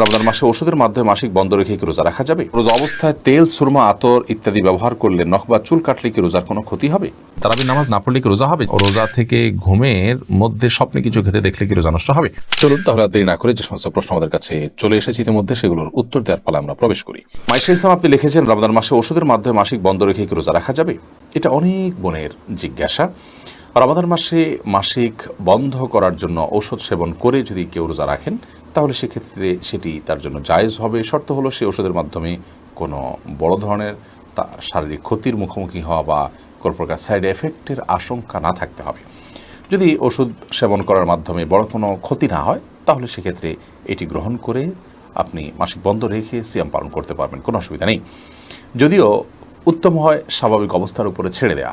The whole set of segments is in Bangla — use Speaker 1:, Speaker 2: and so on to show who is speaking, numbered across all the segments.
Speaker 1: রমজান মাসে ওষুধের মাধ্যমে মাসিক বন্ধ রেখে কি রোজা রাখা যাবে? রোজা অবস্থায় তেল, সুরমা, আতর ইত্যাদি ব্যবহার করলে নখ বা চুল কাটলে কি রোজার কোনো ক্ষতি হবে? তারাবি নামাজ না পড়লে কি রোজা হবে? রোজা থেকে ঘুমের মধ্যে স্বপ্নে কিছু খেতে দেখলে কি রোজা নষ্ট হবে? চলুন তাহলে দেরি না করে যে সমস্ত প্রশ্ন আমাদের কাছে চলে এসেছে ইতিমধ্যে, সেগুলোর উত্তর দেওয়ার পালা আমরা প্রবেশ করি। মাইশা ইসলাম আপনি লিখেছেন, রমজান মাসে ওষুধের মাধ্যমে মাসিক বন্ধ রেখে কি রোজা রাখা যাবে? এটা অনেক বোনের জিজ্ঞাসা। রমাদান মাসে মাসিক বন্ধ করার জন্য ঔষধ সেবন করে যদি কেউ রোজা রাখেন তাহলে সেক্ষেত্রে সেটি তার জন্য জায়েজ হবে। শর্ত হলো সে ওষুধের মাধ্যমে কোনো বড় ধরনের শারীরিক ক্ষতির মুখোমুখি হওয়া বা কোনো প্রকার সাইড এফেক্টের আশঙ্কা না থাকতে হবে। যদি ওষুধ সেবন করার মাধ্যমে বড় কোনো ক্ষতি না হয়, তাহলে সেক্ষেত্রে এটি গ্রহণ করে আপনি মাসিক বন্ধ রেখে সিয়াম পালন করতে পারবেন, কোনো অসুবিধা নেই। যদিও উত্তম হয় স্বাভাবিক অবস্থার উপরে ছেড়ে দেয়া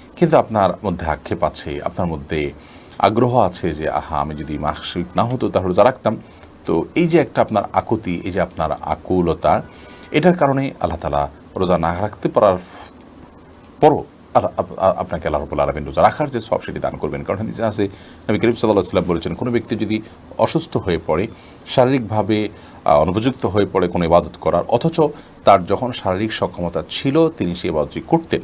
Speaker 1: কিন্তু আপনার মধ্যে আক্ষেপ আছে, আপনার মধ্যে আগ্রহ আছে যে, আহা, আমি যদি মাসিক না হতো তাহলে রোজা রাখতাম। তো এই যে একটা আপনার আকুতি, এই যে আপনার আকুলতা, এটার কারণে আল্লাহ তালা রোজা না রাখতে পারার পরও আপনাকে আল্লাহ রবুল্লা আলমিন রোজা রাখার যে সব সেটি দান করবেন। কারণ হাদিসে আছে, নবী করিম সাল্লাহ সাল্লাম বলেছেন, কোনো ব্যক্তি যদি অসুস্থ হয়ে পড়ে, শারীরিকভাবে অনুপযুক্ত হয়ে পড়ে কোনো ইবাদত করার, অথচ তার যখন শারীরিক সক্ষমতা ছিল, তিনি সেই ইবাদতটি করতেন।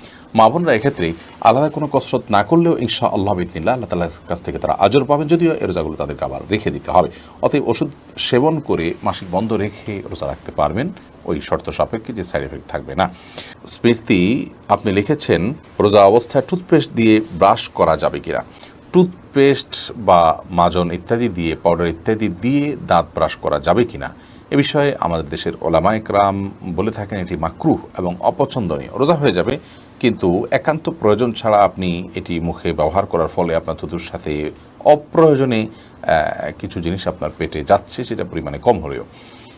Speaker 1: মা বোনরা এক্ষেত্রে আলাদা কোনো কসরত না করলেও ইনশা আল্লাহ বিদিল্লা আল্লাহ তালার কাছ থেকে তারা আজর পাবেন, যদিও এ রোজাগুলো তাদেরকে আবার রেখে দিতে হবে। অতএব ওষুধ সেবন করে মাসিক বন্ধ রেখে রোজা রাখতে পারবেন, ওই শর্ত সাপেক্ষে যে সাইড এফেক্ট থাকবে না। স্মৃতি, আপনি লিখেছেন, রোজা অবস্থায় টুথপেস্ট দিয়ে ব্রাশ করা যাবে কিনা? টুথপেস্ট বা মাজন ইত্যাদি দিয়ে, পাউডার ইত্যাদি দিয়ে দাঁত ব্রাশ করা যাবে কিনা? এ বিষয়ে আমাদের দেশের ওলামাইকরাম বলে থাকেন এটি মাকরুহ এবং অপছন্দনীয়। রোজা হয়ে যাবে কিন্তু একান্ত প্রয়োজন ছাড়া আপনি এটি মুখে ব্যবহার করার ফলে আপনার থুতুর সাথে অপ্রয়োজনে কিছু জিনিস আপনার পেটে যাচ্ছে, সেটা পরিমাণে কম হলেও।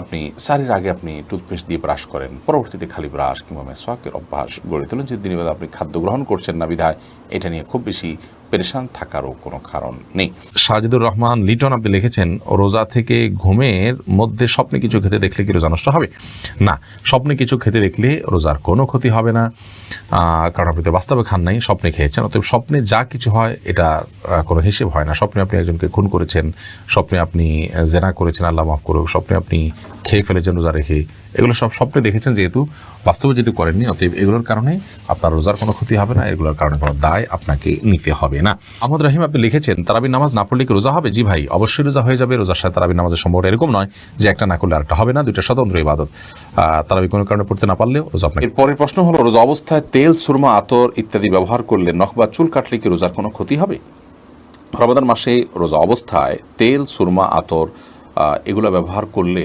Speaker 1: আপনি সারির আগে আপনি টুথপেস্ট দিয়ে ব্রাশ করেন, পরবর্তীতে খালি ব্রাশ কিংবা মেসওয়াকের অভ্যাস গড়ে তোলেন। বেলা আপনি খাদ্য গ্রহণ করছেন না বিধায়, এটা নিয়ে খুব বেশি পেরেশান থাকারও কোনো কারণ নেই। সাজিদুর রহমান, লিটন আপনি লিখেছেন, রোজা থেকে ঘুমের মধ্যে স্বপ্নে কিছু খেতে দেখলে কি রোজা নষ্ট হবে? না, স্বপ্নে কিছু খেতে দেখলে রোজার কোনো ক্ষতি হবে না। কারণ আপনি তো বাস্তবে খান নাই, স্বপ্নে খেয়েছেন, অতএব স্বপ্নে যা কিছু হয়, এটা কোনো হিসেব হয় না। স্বপ্নে আপনি একজনকে খুন করেছেন, স্বপ্নে আপনি জেনা করেছেন, আল্লাহ মাফ করুক, স্বপ্নে আপনি খেয়ে ফেলেছেন রোজা রেখে, এগুলো সব স্বপ্নে দেখেছেন যেহেতু বাস্তবে যেহেতু করেননি, অতএব এগুলোর কারণে আপনার রোজার কোনো ক্ষতি হবে না, এগুলোর কারণে কোনো দায় আপনাকে নিতে হবে না। আহমদ রাহিম আপনি লিখেছেন, তারাবি নামাজ না পড়লে কি রোজা হবে? জি ভাই, অবশ্যই রোজা হয়ে যাবে, রোজার সাথে তারাবি নামাজের সম্পর্ক এরকম নয় যে একটা না করলে আরেকটা হবে না, দুইটা স্বতন্ত্র ইবাদত। তারাবি কোনো কারণে পড়তে না পারলেও রোজা আপনার পরের প্রশ্ন হলো, রোজা অবস্থায় তেল, সুরমা, আতর ইত্যাদি ব্যবহার করলে নখ বা চুল কাটলে কি রোজার কোনো ক্ষতি হবে? রমাদান মাসে রোজা অবস্থায় তেল, সুরমা, আতর এগুলো ব্যবহার করলে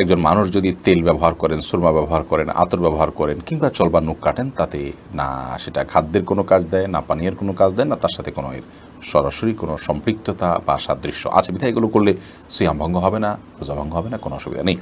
Speaker 1: একজন মানুষ যদি তেল ব্যবহার করেন, সুরমা ব্যবহার করেন, আতর ব্যবহার করেন, কিংবা চলবার নুখ কাটেন, তাতে না সেটা খাদ্যের কোনো কাজ দেয়, না পানীয়ের কোনো কাজ দেয়, না তার সাথে কোনো এর সরাসরি কোনো সম্পৃক্ততা বা সাদৃশ্য আছে। বিধায় এগুলো করলে সুয়াম ভঙ্গ হবে না, রোজা ভঙ্গ হবে না, কোনো অসুবিধা নেই।